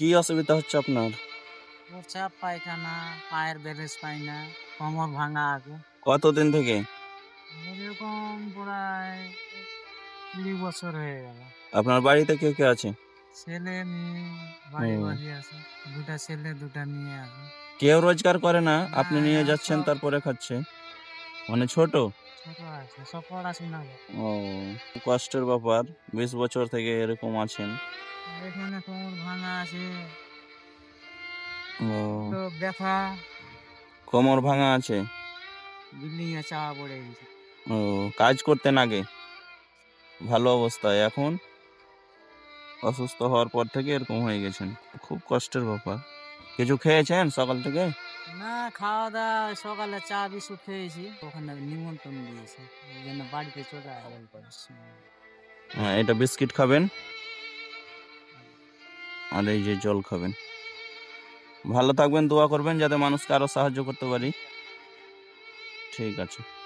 কি অসুবিধা হচ্ছে আপনার? প্রসাব পায়খানা পায়ের ব্যালেন্স পাই না কোমর ভাঙা আগে। কতদিন থেকে? এরকম প্রায় কুড়ি বছর হয়ে গেল। আপনার বাড়িতে কে কে আছে? ছেলে মেয়ে বাড়ি বাড়ি আছে। দুটা ছেলে দুটা মেয়ে আছে। কেউ রোজগার করে না আপনি নিয়ে যাচ্ছেন তারপরে খাচ্ছে। মানে ছোট? ও কষ্টের ব্যাপার বিশ বছর থেকে এরকম আছেন। এখানে কোমর ভাঙা আছে ও। ব্যথা কোমর ভাঙা আছে? বিল্ডিং এ চাওয়া পড়ে গেছে। ও কাজ করতেন আগে? ভালো অবস্থায় এখন? অসুস্থ হওয়ার পর থেকে এরকম হয়ে গেছেন। খুব কষ্টের ব্যাপার। কিছু খেয়েছেন সকাল থেকে? না খাওয়া দাওয়া সকালে চা, বিস্কুট খেয়েছি। ওখানে নিমন্ত্রণ দিয়েছে। এই জন্য বাড়িতে চলে আসবেন হ্যাঁ এটা বিস্কিট খাবেন। আর এই যে জল খাবেন। ভালো থাকবেন, দোয়া করবেন, যাতে মানুষকে আরও সাহায্য করতে পারি। ঠিক আছে।